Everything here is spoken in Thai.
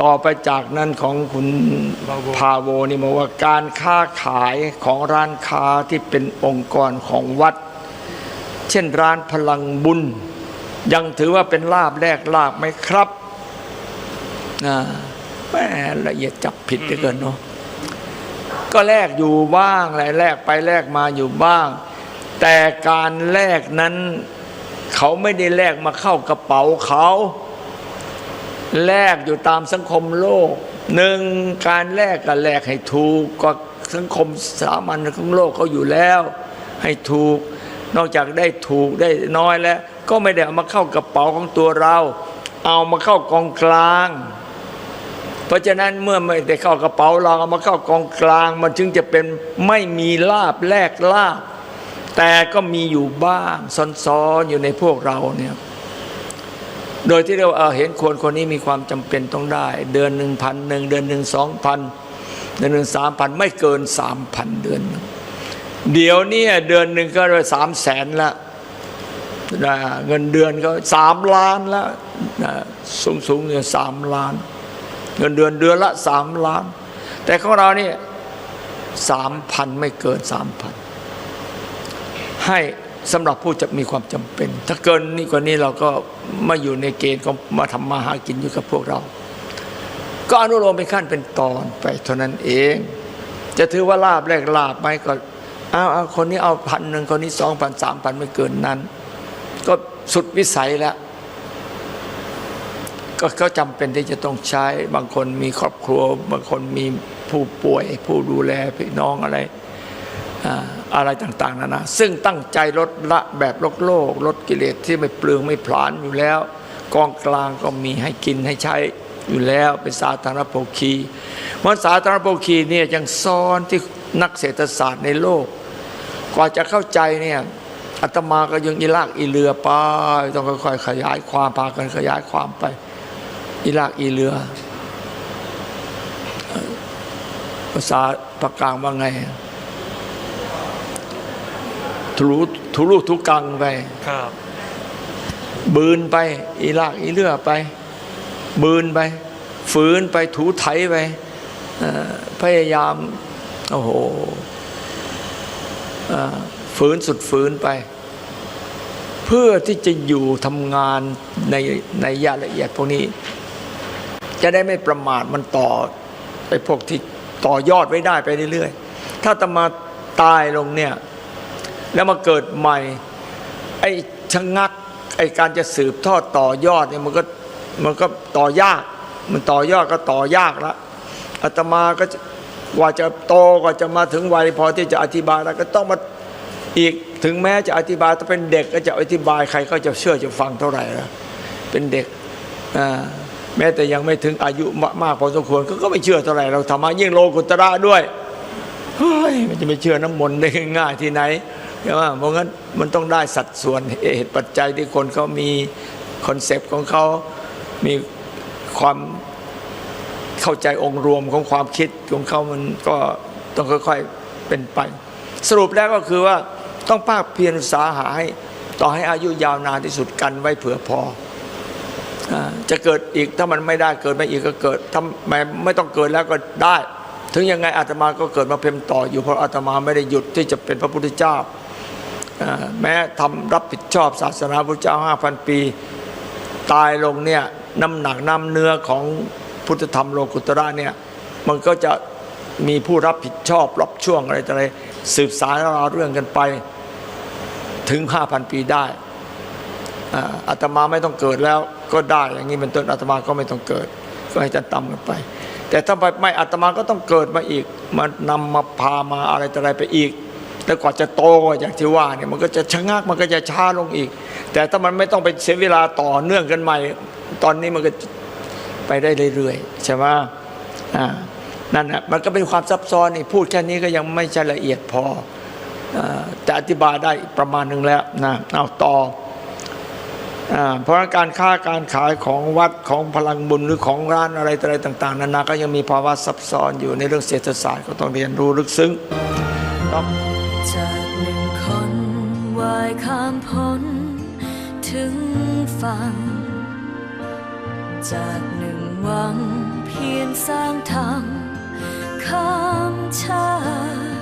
ต่อไปจากนั้นของคุณพาโวนี่บอกว่าการค้าขายของร้านค้าที่เป็นองค์กรของวัด เช่นร้านพลังบุญ ยังถือว่าเป็นลาบแรกลาบไหมครับนะแหมละเอียดจับผิดเหลือเกินเนาะก็แลกอยู่บ้างแหละแลกไปแลกมาอยู่บ้าง แต่การแลกนั้น เขาไม่ได้แลกมาเข้ากระเป๋าเขา แลกอยู่ตามสังคมโลกหนึ่งการแลกก็แลกให้ถูกก็สังคมสามัญของโลกเขาอยู่แล้ว ให้ถูก นอกจากได้ถูกได้น้อยแล้ว ก็ไม่ได้เอามาเข้ากระเป๋าของตัวเรา เอามาเข้ากองกลาง เพราะฉะนั้นเมื่อไม่ได้เข้ากระเป๋าเราเอามาเข้ากองกลาง มันจึงจะเป็นไม่มีลาบแลกลาบแต่ก็มีอยู่บ้างซ้อนๆอยู่ในพวกเราเนี่ย โดยที่เราเห็นคนคนนี้มีความจำเป็นต้องได้ เดือนหนึ่งพันหนึ่งเดือนหนึ่งสองพันเดือนหนึ่งสามพันไม่เกินสามพันเดือน เดี๋ยวนี้เดือนหนึ่งก็สามแสนละเงินเดือนก็สามล้านละสูงสูงเนี่ยสามล้าน เงินเดือนเดือนละสามล้าน แต่ของเราเนี่ยสามพันไม่เกินสามพันให้ สำหรับผู้จะมีความจำเป็น ถ้าเกินนี่กว่านี้เราก็ไมาอยู่ในเกณฑ์ก็มาทำมาหากินอยู่กับพวกเรา ก็อนุโลมเป็นขั้นเป็นตอนไปเท่านั้นเอง จะถือว่าลาบแรกลาบไหมก็เอาเอาคนนี้เอาพันหนึ่งคนนี้สองพันสามพันไม่เกินนั้น ก็สุดวิสัยแล้วก็เขาจำเป็นที่จะต้องใช้บางคนมีครอบครัว บางคนมีผู้ป่วย ผู้ดูแลพี่น้องอะไรอ่า อะไรต่างๆนานาซึ่งตั้งใจลดละแบบโลกโลกลดกิเลสที่ไม่เปลืองไม่ผลาญอยู่แล้ว กองกลางก็มีให้กินให้ใช้อยู่แล้วเป็นสาธารณโภคีมันสาธารณโภคีเนี่ยยังซ้อนที่นักเศรษฐศาสตร์ในโลก กว่าจะเข้าใจเนี่ยอาตมาก็ยังอีลากอีเรือไปต้องค่อยๆขยายความพากันขยายความไปอีลากอีเรือเอ่อภาษาปากกลางว่าไง ทุลุทุลุทุกังไปครับ บืนไปอีลากอีเลือไป บืนไป ฝืนไปถูไถไปเอ่อพยายาม โอ้โหเอ่อฝืนสุดฝืนไป เพื่อที่จะอยู่ทำงานในในยาละเอียดพวกนี้ จะได้ไม่ประมาทมันต่อไอ้พวกที่ต่อยอดไว้ได้ไปเรื่อยๆ ถ้าตมาตายลงเนี่ย แล้วมาเกิดใหม่ ไอ้ชะงักไอ้การจะสืบทอดต่อยอดเนี่ยมันก็มันก็ต่อยาก มันต่อยอดก็ต่อยากละอาตมาก็กว่าจะโตกว่าจะมาถึงวัยพอที่จะอธิบายแล้วก็ต้องมาอีกถึงแม้จะอธิบายถ้าเป็นเด็กก็จะอธิบายใครก็จะเชื่อจะฟังเท่าไหร่ละเป็นเด็กอ่าแม้แต่ยังไม่ถึงอายุมากพอสมควรก็ก็ไม่เชื่อเท่าไหร่เราธรรมะยิ่งโลกุตระด้วย เฮ้ยมันจะไปเชื่อน้ำมนต์ได้ง่ายที่ไหนใช่ไหมเพราะงั้นมันต้องได้สัดส่วนเหตุปัจจัยที่คนเขามีคอนเซปต์ของเขามีความเข้าใจองค์รวมของความคิดของเขามันก็ต้องค่อยๆเป็นไป สรุปแล้วก็คือว่าต้องภาคเพียรสาหาให้ต่อให้อายุยาวนานที่สุดกันไว้เผื่อพอ จะเกิดอีกถ้ามันไม่ได้เกิดไม่อีกก็เกิดถ้าไม่ไม่ต้องเกิดแล้วก็ได้ ถึงยังไงอาตมาก็เกิดมาเพ็มต่ออยู่เพราะอาตมาไม่ได้หยุดที่จะเป็นพระพุทธเจ้า แม้ทำรับผิดชอบศาสนาพระเจ้าห้าพันปี ตายลงเนี่ยน้ำหนักน้ำเนื้อของพุทธธรรมโลกุตระเนี่ยมันก็จะมีผู้รับผิดชอบรับช่วงอะไรต่ออะไรสืบสารราวเรื่องกันไปถึง 5,000 ปีได้อาตมาไม่ต้องเกิดแล้วก็ได้อย่างนี้เป็นต้นอาตมาก็ไม่ต้องเกิด ก็ให้จะตำกันไป แต่ถ้าไม่อาตมาก็ต้องเกิดมาอีก มานำมาพามาอะไรต่ออะไรไปอีกแล้วกว่าจะโตอย่างที่ว่าเนี่ยมันก็จะชะงักมันก็จะช้าลงอีก แต่ถ้ามันไม่ต้องไปเสียเวลาต่อเนื่องกันใหม่ ตอนนี้มันก็ไปได้เรื่อยๆใช่ไหมอ่านั่นแหะมันก็เป็นความซับซ้อนนี่พูดแค่นี้ก็ยังไม่ใช่ละเอียดพอแต่อธิบายได้ประมาณหนึ่งแล้วนะเอาต่อ เพราะการค้าการขายของวัดของพลังบุญหรือของร้านอะไรอะไรต่าง ๆ นานาก็ยังมีภาวะซับซ้อนอยู่ในเรื่องเศรษฐศาสตร์ก็ต้องเรียนรู้ลึกซึ้งจากหนึ่งคนวายข้ามพ้นถึงฝั่งจากหนึ่งวังเพียงสร้างทางข้ามชาติ